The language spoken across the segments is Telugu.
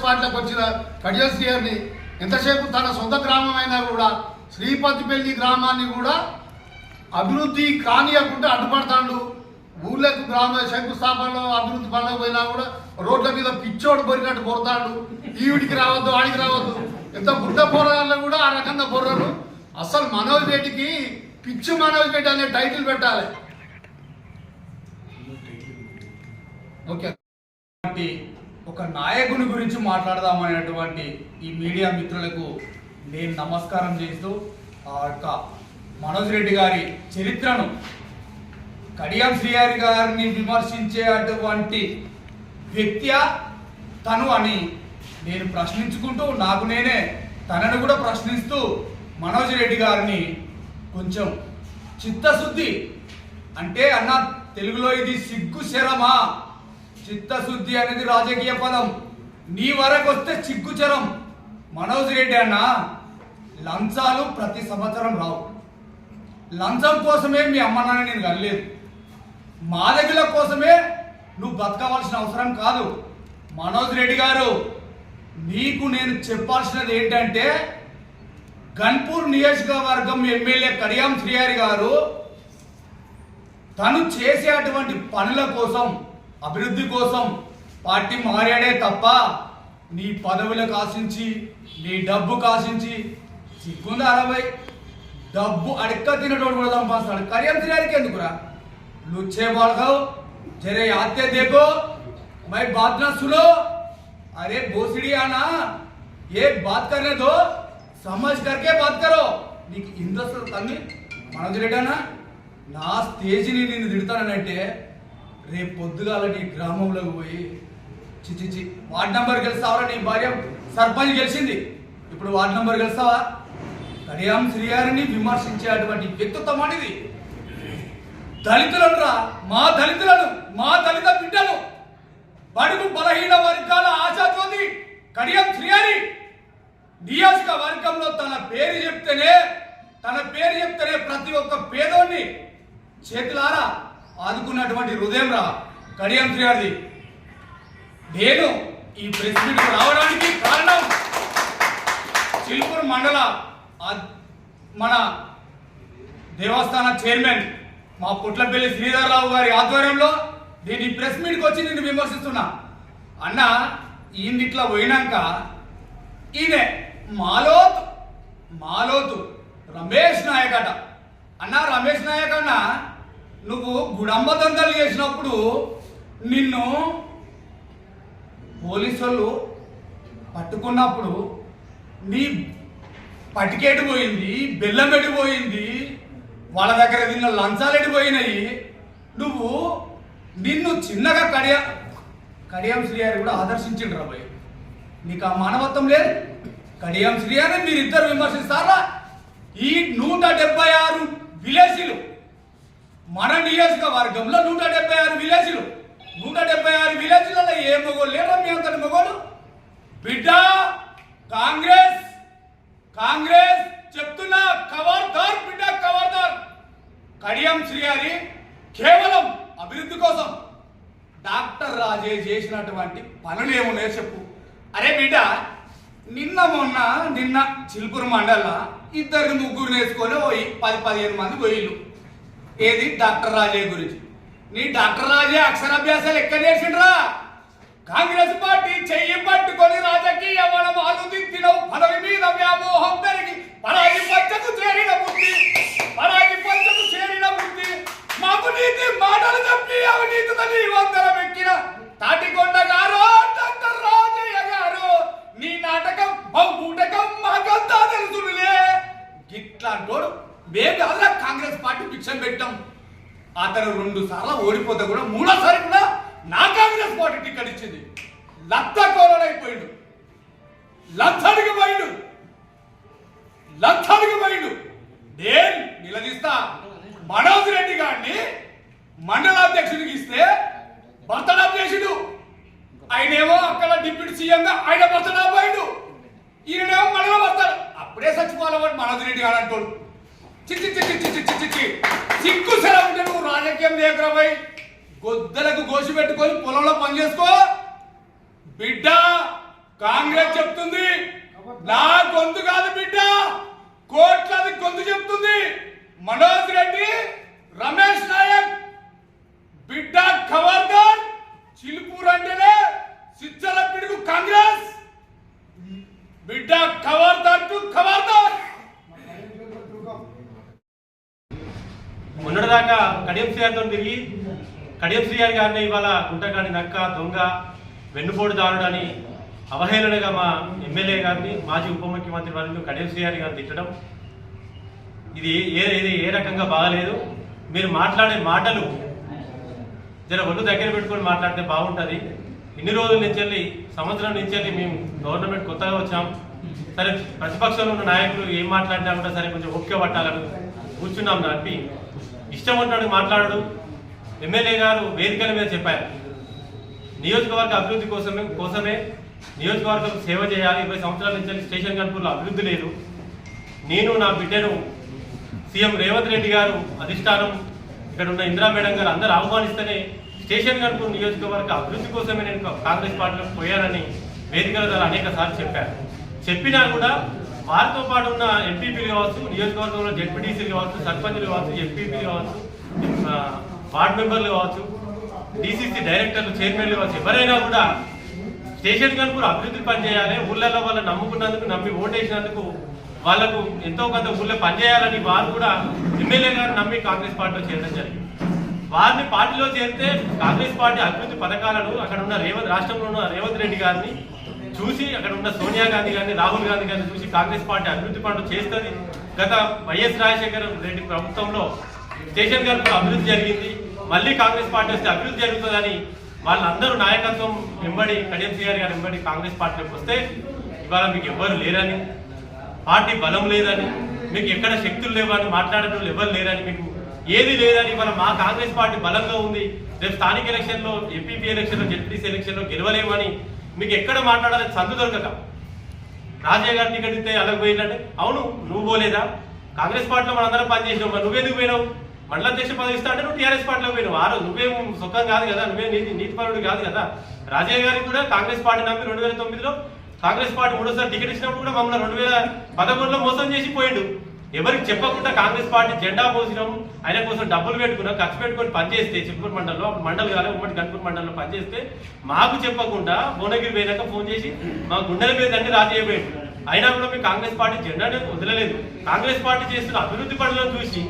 కాంగ్రెస్ పార్టీలోకి వచ్చిన కడియల్ శ్రీహరిని ఎంతసేపు తన సొంత గ్రామం అయినా కూడా శ్రీపతిపల్లి గ్రామాన్ని కూడా అభివృద్ధి కానియకుండా అడ్డుపడతాడు. ఊళ్ళకు గ్రామ శంకుస్థాపనలో అభివృద్ధి పనులకు పోయినా కూడా రోడ్ల మీద పిచ్చోడు పొరినట్టు పొరతాడు ఈవిడికి రావద్దు ఆడికి రావద్దు. ఎంత బుడ్డ పోరాల్లో కూడా ఆ రకంగా పొర్రరు అసలు మనోజ్ రెడ్డికి పిచ్చు మనోజ్ రెడ్డి అనే టైటిల్ పెట్టాలి. ఓకే. ఒక నాయకుని గురించి మాట్లాడదామనేటువంటి ఈ మీడియా మిత్రులకు నేను నమస్కారం చేస్తూ ఆ యొక్క మనోజ్ రెడ్డి గారి చరిత్రను కడియం శ్రీహారి గారిని విమర్శించే అటువంటి వ్యక్తి తను అని నేను ప్రశ్నించుకుంటూ నాకు నేనే తనను కూడా ప్రశ్నిస్తూ మనోజ్ రెడ్డి గారిని కొంచెం చిత్తశుద్ధి అంటే అన్న తెలుగులో ఇది సిగ్గు శరమా? చిత్తశుద్ధి అనేది రాజకీయ పదం. నీ వరకు వస్తే చిగ్గుచరం మనోజ్ రెడ్డి అన్న లంచాలు ప్రతి సంవత్సరం రావు. లంచం కోసమే మీ అమ్మ నాన్న నేను కనలేదు. మాదగుల కోసమే నువ్వు బతకవలసిన అవసరం కాదు. మనోజ్ రెడ్డి గారు నీకు నేను చెప్పాల్సినది ఏంటంటే గన్పూర్ నియోజకవర్గం ఎమ్మెల్యే కడియాం శ్రీహారి గారు తను చేసేటువంటి పనుల కోసం అభివృద్ధి కోసం పార్టీ మారాడే తప్ప నీ పదవులకు ఆశించి నీ డబ్బు కాశించి సిగ్గుందా అరవై డబ్బు అడక్క తినటోడు కూడా సంపాదిస్తాడు కడియం శ్రీహరికి ఎందుకురా लुच्छे बाल खाओ जरे आते देखो मैं बात ना सुनो अरे भोसड़ी आना ये बात करने दो समझ करके बात करो నీకు ఇంట్రెస్ట్ తన్ని మనోజ్ రెడ్డి అన్న నా స్టేజ్ని నేను తిడతానంటే రేపు పొద్దుగాల నీ గ్రామంలోకి పోయి చిచిచి వార్డ్ నంబర్ గెలుస్తావరా నీ భార్య? సర్పంచ్ గెలిచింది. ఇప్పుడు వార్డ్ నంబర్ గెలుస్తావా? కడియాం శ్రీగారిని విమర్శించేటువంటి వ్యక్తిత్వం అనేది దళితులను రా మా దళితులను మా దళిత బిడ్డలు బడుగు బలహీన వర్గాల ఆశాజ్యోతి కడియం శ్రీహరి. నియోజకవర్గంలో తన పేరు చెప్తేనే తన పేరు చెప్తేనే ప్రతి ఒక్క పేదోన్ని చేతులారా ఆదుకున్నటువంటి హృదయం రా కడియం శ్రీహరిది. నేను ఈ ప్రెస్ మీట్ రావడానికి కారణం చిల్పూర్ మండల మన దేవస్థాన చైర్మన్ మా పుట్లపల్లి శ్రీధర్రావు గారి ఆధ్వర్యంలో నేను ఈ ప్రెస్ మీట్కి వచ్చి నేను విమర్శిస్తున్నా. అన్న ఈయన ఇట్లా పోయినాక ఈయన మాలోతు మాలోతు రమేష్ నాయక్ అట అన్న రమేష్ నాయక్ అన్న నువ్వు గుడంబ దందలు చేసినప్పుడు నిన్ను పోలీసు వాళ్ళు పట్టుకున్నప్పుడు నీ పటికేటు పోయింది బెల్లం పోయింది వాళ్ళ దగ్గర నిన్న లంచాలు పోయినాయి? నువ్వు నిన్ను చిన్నగా కడియ కడియం శ్రీహారి కూడా ఆదర్శించిండు రాబోయ్ నీకు ఆ మానవత్వం లేదు. కడియం శ్రీహారి మీరిద్దరు విమర్శిస్తారా? ఈ నూట డెబ్బై ఆరు విలేసీలు మన నియోజకవర్గంలో నూట డెబ్బై ఆరు విలేజ్లు. నూట డెబ్బై ఆరు విలేజ్లలో ఏ మొగోలు లేరా? మీ అంతటి మొగోలు బిడ్డ కాంగ్రెస్ కాంగ్రెస్ చెప్తున్నా కవర్దార్ బిడ్డ కవర్దార్. కడియం శ్రీహరి కేవలం అభివృద్ధి కోసం డాక్టర్ రాజే చేసినటువంటి పనులు ఏమున్నాయో చెప్పు. అరే బిడ్డ నిన్న మొన్న నిన్న చిలుపురు మండల ఇద్దరు ముగ్గురు నేర్చుకొని పోయి పది పదిహేను మంది పోయిళ్ళు. ఏది? డాక్టర్ రాజే గురించి. నీ డాక్టర్ రాజే అక్షరాభ్యాసాలు ఎక్కడ చేసిండ్రా కాంగ్రెస్ పార్టీ చెయ్యి పట్టుకొని రాజకీయ వనం అలుదిత్తినవు పదవి మీద వ్యామోహం పెరిగి పరాయి పచ్చకు చేరిన బుద్ధి పరాయి పచ్చకు చేరిన బుద్ధి మాకు నీతి మాటలు చెప్పి అవినీతితో నీ వందరం ఎక్కిన తాటికొండ గారు డాక్టర్ రాజయ్య గారు నీ నాటకం బహుమూటకం మాకంతా తెలుసులే గిట్లాంటోడు మేము కాదురా కాంగ్రెస్ పార్టీ భిక్షం పెట్టాం అతను రెండు సార్లు ఓడిపోతే కూడా మూడోసారి కూడా నా కాంగ్రెస్ పార్టీ టికెట్ ఇచ్చింది. లత్త కోరడైపోయిండు లత్తడికి పోయిండు. లత్తడికి పోయిండు. నేను నిలదీస్తా. మనోజ్ రెడ్డి గారిని మండలాధ్యక్షుడికి ఇస్తే బర్తడాప్ ఆయనేమో అక్కడ డిప్యూటీ సీఎం గా ఆయన భర్తడా పోయిండు. ఈయనేమో మండలం వస్తాడు అప్పుడే చచ్చిపోవాలవాడు మనోజ్ రెడ్డి గారు అంటాడు చిచ్చి చిచ్చి చిచ్చి చిచ్చి నువ్వు రాజకీయం లేకరాబాయి గొద్దలకు గోసి పెట్టుకొని పొలంలో పని చేసుకో. బిడ్డ కాంగ్రెస్ చెప్తుంది. నా గొంతు కాదు బిడ్డ. కోట్లది గొంతు చెప్తుంది. మనోజ్ రెడ్డి రమేష్ నాయక్. బిడ్డ ఖబర్దార్ చిలుపూర్ అంటేనే సిచ్చల పిడుగు కాంగ్రెస్ బిడ్డ ఖబర్దార్ టు ఖబర్దార్ మొన్నటిదాకా కడియం తిరిగి కడియం శ్రీగారి గారిని ఇవాళ గుంటగాని నక్క దొంగ వెన్నుపోటు దారుడు అని అవహేళనగా మా ఎమ్మెల్యే గారిని మాజీ ఉప ముఖ్యమంత్రి వారిని కడియం శ్రీగారి గారిని తిట్టడం. ఇది ఏ ఇది ఏ రకంగా బాగలేదు. మీరు మాట్లాడే మాటలు జర ఒళ్ళు దగ్గర పెట్టుకొని మాట్లాడితే బాగుంటుంది. ఇన్ని రోజుల నుంచి వెళ్ళి సంవత్సరం నుంచి వెళ్ళి మేము గవర్నమెంట్ కొత్తగా వచ్చాం. సరే ప్రతిపక్షంలో ఉన్న నాయకులు ఏం మాట్లాడినా కూడా సరే కొంచెం ఓకే పట్టాలని కూర్చున్నాం నడిపి ఇష్టం ఉన్నట్టు మాట్లాడడు. ఎమ్మెల్యే గారు వేదికల మీద చెప్పారు. నియోజకవర్గ అభివృద్ధి కోసమే కోసమే నియోజకవర్గం సేవ చేయాలి. ఇరవై సంవత్సరాల నుంచి స్టేషన్ కనుపూర్లో అభివృద్ధి లేదు. నేను నా బిడ్డను సీఎం రేవంత్ రెడ్డి గారు అధిష్టానం ఇక్కడ ఉన్న ఇందిరా మేడం గారు అందరూ ఆహ్వానిస్తేనే స్టేషన్ కనుపూర్ నియోజకవర్గ అభివృద్ధి కోసమే నేను కాంగ్రెస్ పార్టీలో పోయానని వేదికల ద్వారా అనేక సార్లు చెప్పారు. చెప్పినా కూడా వారితో పాటు ఉన్న ఎంపీపీలు కావచ్చు నియోజకవర్గంలో జడ్పీటీసీలు కావచ్చు సర్పంచ్లు కావచ్చు ఎంపీపీలు కావచ్చు వార్డు మెంబర్లు కావచ్చు డీసీసీ డైరెక్టర్లు చైర్మన్లు కావచ్చు ఎవరైనా కూడా స్టేషన్ కనుక అభివృద్ధి పనిచేయాలి ఊళ్ళల్లో వాళ్ళు నమ్ముకున్నందుకు నమ్మి ఓటేసినందుకు వాళ్ళకు ఎంతో కొంత ఊళ్ళో పనిచేయాలని వారు కూడా ఎమ్మెల్యే గారు నమ్మి కాంగ్రెస్ పార్టీలో చేరడం జరిగింది. వారిని పార్టీలో చేరితే కాంగ్రెస్ పార్టీ అభివృద్ధి పథకాలను అక్కడ ఉన్న రేవంత్ రాష్ట్రంలో ఉన్న రేవంత్ రెడ్డి గారిని చూసి అక్కడ ఉన్న సోనియా గాంధీ గారిని రాహుల్ గాంధీ గారిని చూసి కాంగ్రెస్ పార్టీ అభివృద్ధి పనులు చేస్తుంది. గత వైఎస్ రాజశేఖర రెడ్డి ప్రభుత్వంలో స్టేషన్ గారు అభివృద్ధి జరిగింది. మళ్ళీ కాంగ్రెస్ పార్టీ వస్తే అభివృద్ధి జరుగుతుందని వాళ్ళందరూ నాయకత్వం వెంబడి కడియం సిఆర్ గారు వెంబడి కాంగ్రెస్ పార్టీలోకి వస్తే ఇవాళ మీకు ఎవ్వరు లేరని పార్టీ బలం లేదని మీకు ఎక్కడ శక్తులు లేవని మాట్లాడటం ఎవరు లేరని మీకు ఏది లేదని ఇవాళ మా కాంగ్రెస్ పార్టీ బలంగా ఉంది. రేపు స్థానిక ఎలక్షన్లో ఎంపీపీ ఎలక్షన్లో జడ్పీసీ ఎలక్షన్లో గెలవలేమని మీకు ఎక్కడ మాట్లాడాలని సందు దొరకక. రాజయ్య గారిని టికెట్ ఇస్తే అలాగే పోయిందంటే అవును నువ్వు పోలేదా? కాంగ్రెస్ పార్టీలో మనందరం పనిచేసినావు మరి నువ్వెందుకు పోయినావు? మండల అధ్యక్ష పదవి ఇస్తా అంటే నువ్వు టీఆర్ఎస్ పార్టీలో పోయినావు. ఆ రోజు నువ్వేం సుఖం కాదు కదా నువ్వే నీతి నీతిపరుడు కాదు కదా. రాజయ్య గారికి కూడా కాంగ్రెస్ పార్టీ నమ్మి రెండు వేల తొమ్మిదిలో కాంగ్రెస్ పార్టీ మూడోసారి టికెట్ ఇచ్చినప్పుడు కూడా మమ్మల్ని రెండు వేల పదకొండులో మోసం చేసి పోయిండు. ఎవరికి చెప్పకుండా కాంగ్రెస్ పార్టీ జెండా పోసినాం ఆయన కోసం డబ్బులు పెట్టుకున్నాం ఖర్చు పెట్టుకొని పనిచేస్తే చిత్తూరు మండలంలో అప్పుడు మండలి కాలే ఉమ్మడి కనుపూర్ మండలంలో పనిచేస్తే మాకు చెప్పకుండా భువనగిరి పోయినాక ఫోన్ చేసి మా గుండెల మీద అన్ని రాజయ్య అయినా కూడా మీ కాంగ్రెస్ పార్టీ జెండానే వదలలేదు. కాంగ్రెస్ పార్టీ చేస్తున్న అభివృద్ధి పనులను చూసి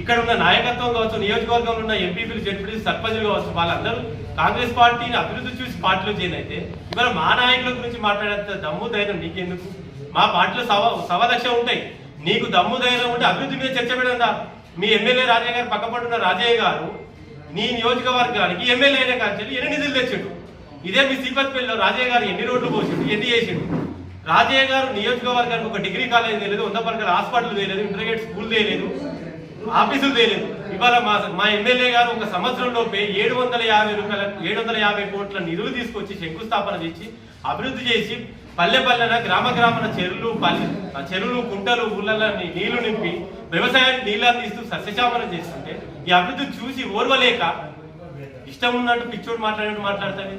ఇక్కడ ఉన్న నాయకత్వం కావచ్చు నియోజకవర్గంలో ఉన్న ఎంపీపీలు జడ్పీలు సర్పంచులు కావచ్చు వాళ్ళందరూ కాంగ్రెస్ పార్టీని అభివృద్ధి చూసి పార్టీలో చేయను అయితే ఇవాళ మా నాయకుల గురించి మాట్లాడేంత దమ్ము ధైర్యం నీకెందుకు? మా పార్టీలో సవ సవ లక్ష ఉంటాయి. నీకు దమ్ము ధైర్యం ఉంటే అభివృద్ధి మీద చర్చ పెడందా మీ ఎమ్మెల్యే రాజయ్య గారు పక్కపడున్న రాజయ్య గారు నీ నియోజకవర్గానికి ఎమ్మెల్యే కాదు కాంచెల్లి ఎన్ని నిధులు తెచ్చిండు? ఇదే మీ శ్రీపతిపల్లిలో రాజయ్య గారు ఎన్ని రోడ్లు పోసాడు ఎన్ని చేసాడు? రాజయ్య గారు నియోజకవర్గానికి ఒక డిగ్రీ కాలేజ్ తెలియదు వంద పరకల హాస్పిటల్ తెలియదు ఇంటర్మీడియట్ స్కూల్ తెలియదు ఆఫీసులు తెలియదు. ఇవాళ మా మా ఎమ్మెల్యే గారు ఒక సంవత్సరంలోపే ఏడు వందల యాభై రూపాయల ఏడు వందల యాభై కోట్ల నిధులు తీసుకొచ్చి శంకుస్థాపన చేసి అభివృద్ధి చేసి పల్లె పల్లెన గ్రామ గ్రామన చెరువులు పల్లె చెరువులు కుంటలు ఊళ్ళల్లో నీళ్ళు నింపి వ్యవసాయానికి నీళ్ళు అందిస్తూ సస్యశామనం చేస్తుంటే ఈ అభివృద్ధి చూసి ఓర్వలేక ఇష్టం ఉన్నట్టు పిచ్చోడు మాట్లాడినట్టు మాట్లాడతాడు?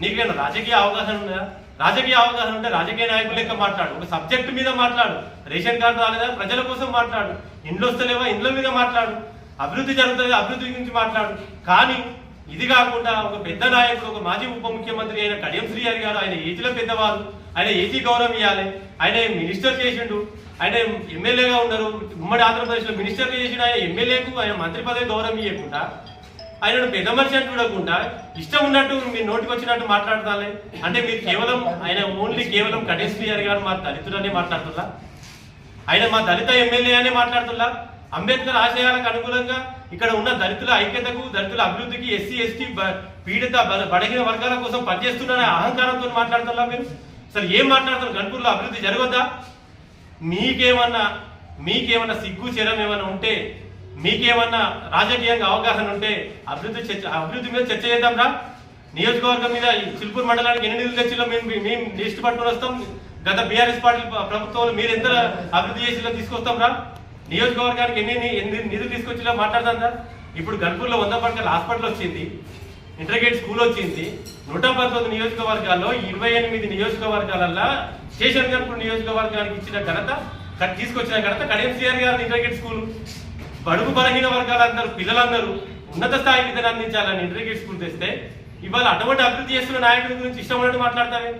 నీకేమైనా రాజకీయ అవగాహన ఉందా? రాజకీయ అవగాహన ఉంటే రాజకీయ నాయకులు లెక్క మాట్లాడు. ఒక సబ్జెక్ట్ మీద మాట్లాడు. రేషన్ కార్డు రాలేదా? ప్రజల కోసం మాట్లాడు. ఇండ్లు వస్తలేవా? ఇండ్ల మీద మాట్లాడు. అభివృద్ధి జరుగుతుంది అభివృద్ధి గురించి మాట్లాడు. కానీ ఇది కాకుండా ఒక పెద్ద నాయకుడు ఒక మాజీ ఉప ముఖ్యమంత్రి అయిన కడియం శ్రీహరి గారు ఆయన ఏజీలో పెద్దవారు ఆయన ఏజీ గౌరవం ఇవ్వాలి ఆయన మినిస్టర్ చేసిండు ఆయన ఎమ్మెల్యేగా ఉన్నారు ఉమ్మడి ఆంధ్రప్రదేశ్లో మినిస్టర్ చేసిన ఆయన ఎమ్మెల్యేకు ఆయన మంత్రి పదవి గౌరవం ఇవ్వకుండా ఆయనను పెద్ద మనిషి అని చూడకుండా ఇష్టం ఉన్నట్టు మీ నోటికి వచ్చినట్టు మాట్లాడతానే అంటే మీరు కేవలం ఆయన ఓన్లీ కేవలం కటేశ్వరి గారు మా దళితుడనే మాట్లాడుతున్నా ఆయన మా దళిత ఎమ్మెల్యే అనే మాట్లాడుతున్నా అంబేద్కర్ ఆశయాలకు అనుగుణంగా ఇక్కడ ఉన్న దళితుల ఐక్యతకు దళితుల అభివృద్ధికి ఎస్సీ ఎస్టీ పీడిత బ- బలహీన వర్గాల కోసం పనిచేస్తున్నారనే అహంకారంతో మాట్లాడుతున్నా మీరు? అసలు ఏం మాట్లాడుతున్నారు? గణపూర్లో అభివృద్ధి జరగద్దా? మీకేమన్నా మీకేమన్నా సిగ్గు చీరం ఏమైనా ఉంటే మీకేమన్నా రాజకీయంగా అవగాహన ఉంటే అభివృద్ధి చర్చ అభివృద్ధి మీద చర్చ చేద్దాం రా నియోజకవర్గం మీద ఈ మండలానికి ఎన్ని నిధులు తెచ్చిలో మేము మేము లిస్ట్ పట్టుకొని వస్తాం? గత బీఆర్ఎస్ పార్టీ ప్రభుత్వంలో మీరు ఎంత అభివృద్ధి చేసిలో తీసుకొస్తాం రా నియోజకవర్గానికి ఎన్ని ఎన్ని నిధులు తీసుకొచ్చిలో మాట్లాడదాం ఇప్పుడు గన్పూర్లో వంద పడకల హాస్పిటల్ వచ్చింది ఇంటర్గేట్ స్కూల్ వచ్చింది నూట పంతొమ్మిది నియోజకవర్గాల్లో ఇరవై ఎనిమిది నియోజకవర్గాలల్లో స్టేషన్ గన్పూర్ నియోజకవర్గానికి ఇచ్చిన ఘనత తీసుకొచ్చిన ఘనత కడియం సిఆర్ గారి ఇంటర్గేట్ స్కూల్. బడుగు బలహీన వర్గాలందరూ పిల్లలందరూ ఉన్నత స్థాయి విద్యను అందించాలని ఇంటర్గేట్ స్కూల్ తెస్తే ఇవాళ అటువంటి అభివృద్ధి చేస్తున్న నాయకుల గురించి ఇష్టం ఉన్నట్టు మాట్లాడతారే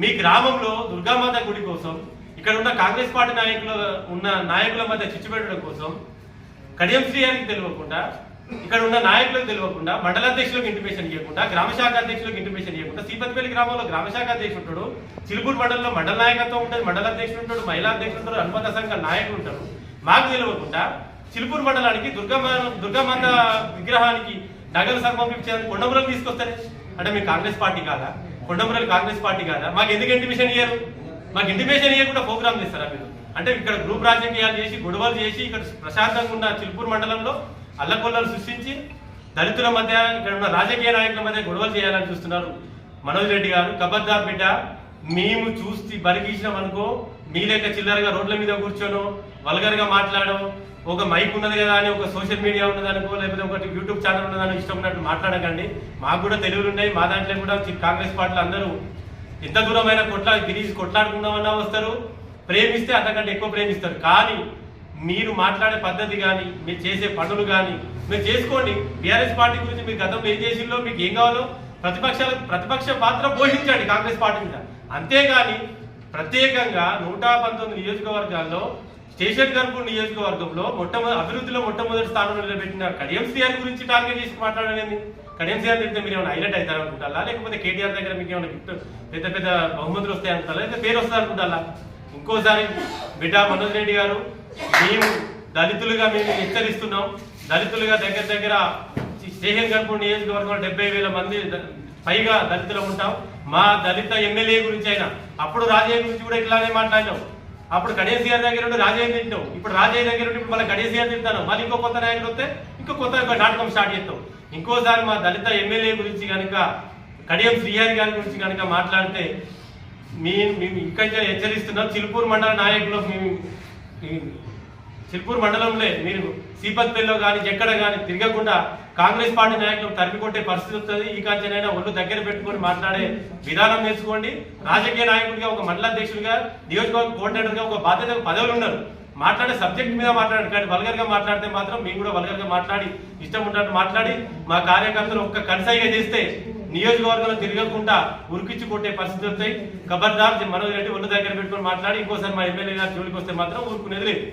మీ గ్రామంలో దుర్గామాత గుడి కోసం ఇక్కడ ఉన్న కాంగ్రెస్ పార్టీ నాయకులు ఉన్న నాయకుల మధ్య చిచ్చు పెట్టడం కోసం కడియం శ్రీయానికి తెలియకుండా ఇక్కడ ఉన్న నాయకులకు తెలియకుండా మండల అధ్యక్షులకు ఇంటిమేషన్ ఇవ్వకుండా గ్రామ శాఖ అధ్యక్షులకు ఇంటిమేషన్ ఇవ్వకుండా సీపతిపల్లి గ్రామంలో గ్రామ శాఖ అధ్యక్షుడు ఉంటాడు చిలుకూరు మండలంలో మండల నాయకత్వం ఉంటుంది మండల అధ్యక్షుడు ఉంటాడు మహిళా అధ్యక్షుడు ఉంటాడు అనుబంధ సంఘ నాయకులు ఉంటారు. మాకు తెలియకుండా చిలుకూరు మండలానికి దుర్గమ్మ దుర్గమాత విగ్రహానికి నగలు సమర్పించేందుకు కొండమురలు తీసుకొస్తారు? అంటే మీ కాంగ్రెస్ పార్టీ కాదా? కొండమురలు కాంగ్రెస్ పార్టీ కాదా? మాకు ఎందుకు ఇంటిమేషన్ ఇయ్యారు? మాకు ఇంటిమేషన్ ఇవ్వకుండా ప్రోగ్రామ్ చేస్తారా మీరు? అంటే ఇక్కడ గ్రూప్ రాజకీయాలు చేసి గొడవలు చేసి ఇక్కడ ప్రశాంతంగా ఉన్న చిలుపూరు మండలంలో అల్లకొల్లలు సృష్టించి దళితుల మధ్య ఇక్కడ ఉన్న రాజకీయ నాయకుల మధ్య గొడవలు చేయాలని చూస్తున్నారు మనోజ్ రెడ్డి గారు. కబద్దార్ బిడ్డ మేము చూసి బరిగీసినాం అనుకో మీ లెక్క చిల్లరగా రోడ్ల మీద కూర్చోను వల్గర్గా మాట్లాడడం ఒక మైక్ ఉన్నది కదా అని ఒక సోషల్ మీడియా ఉన్నది అనుకో లేకపోతే ఒకటి యూట్యూబ్ ఛానల్ ఉన్నదని ఇష్టం ఉన్నట్టు మాట్లాడకండి. మాకు కూడా తెలివిలు ఉన్నాయి మా దాంట్లో కూడా కాంగ్రెస్ పార్టీలు అందరూ ఎంత దూరమైన కొట్లా తిరిగి కొట్లాడుకుందామన్నా వస్తారు? ప్రేమిస్తే అంతకంటే ఎక్కువ ప్రేమిస్తారు. కానీ మీరు మాట్లాడే పద్ధతి కానీ మీరు చేసే పనులు కానీ మీరు చేసుకోండి. బీఆర్ఎస్ పార్టీ గురించి మీరు గతంలో ఏం చేసిందో మీకు ఏం కావాలో ప్రతిపక్షాలకు ప్రతిపక్ష పాత్ర పోషించండి కాంగ్రెస్ పార్టీ మీద. అంతేగాని ప్రత్యేకంగా నూట పంతొమ్మిది నియోజకవర్గాల్లో స్టేషన్ గన్పూర్ నియోజకవర్గంలో మొట్టమొదటి అభివృద్ధిలో మొట్టమొదటి స్థానంలో నిలబెట్టిన కడియం సిఆర్ గురించి టార్గెట్ చేసి మాట్లాడలేదు కడియం సిఆర్ తిడితే మీరు ఏమైనా హైలైట్ అవుతారు అనుకుంటారా? లేకపోతే కేటీఆర్ దగ్గర మీకు ఏమైనా గిఫ్ట్ పెద్ద పెద్ద బహుమతులు వస్తాయి అనుకుంటారా? లేదా పేరు వస్తుంది అనుకుంటారా? ఇంకోసారి బిడ్డ మనోజ్ రెడ్డి గారు మేము దళితులుగా మేము హెచ్చరిస్తున్నాం. దళితులుగా దగ్గర దగ్గర స్టేషన్ గన్పూర్ నియోజకవర్గంలో డెబ్బై వేల మంది పైగా దళితులు ఉంటాం. మా దళిత ఎమ్మెల్యే గురించి అయినా అప్పుడు రాజయ్య గురించి కూడా ఇట్లానే మాట్లాడినాం. అప్పుడు కడేసీఆర్ దగ్గర ఉండి రాజయ్య తింటాం ఇప్పుడు రాజయ్య దగ్గర ఉండి ఇప్పుడు మళ్ళీ కడేసీఆర్ తింటాను. మళ్ళీ ఇంకో కొత్త నాయకుడు వస్తే ఇంకో కొత్త ఒక నాటకం స్టార్ట్ చేస్తాం ఇంకోసారి మా దళిత ఎమ్మెల్యే గురించి కనుక కడియం శ్రీహారి గారి గురించి కనుక మాట్లాడితే మీ మేము ఇంకా హెచ్చరిస్తున్నాం. చిలుపూరు మండల నాయకులు మేము చిలుపూరు మండలంలో మీరు సీపత్పల్లిలో కానీ ఎక్కడ కానీ తిరగకుండా కాంగ్రెస్ పార్టీ నాయకులు తరిమి కొట్టే పరిస్థితి వస్తుంది. ఈ కాంచెనైనా ఒళ్ళు దగ్గర పెట్టుకొని మాట్లాడే విధానం నేర్చుకోండి. రాజకీయ నాయకుడిగా ఒక మండల అధ్యక్షుడిగా నియోజకవర్గ కోఆర్డినేటర్గా ఒక బాధ్యత పదవులు ఉన్నారు మాట్లాడే సబ్జెక్ట్ మీద మాట్లాడండి. కానీ వల్గర్గా మాట్లాడితే మాత్రం మేము కూడా వల్గర్గా మాట్లాడి ఇష్టం ఉన్నట్టు మాట్లాడి మా కార్యకర్తలు ఒక్క కన్సైగా చేస్తే నియోజకవర్గంలో తిరగకుండా ఉరికిచ్చి కొట్టే పరిస్థితి వస్తాయి. ఖబర్దార్ మనోజ్ రెడ్డి ఒళ్ళు దగ్గర పెట్టుకొని మాట్లాడి ఇంకోసారి మా ఎమ్మెల్యే గారు జోలికి వస్తే మాత్రం ఊరుకునేది లేదు.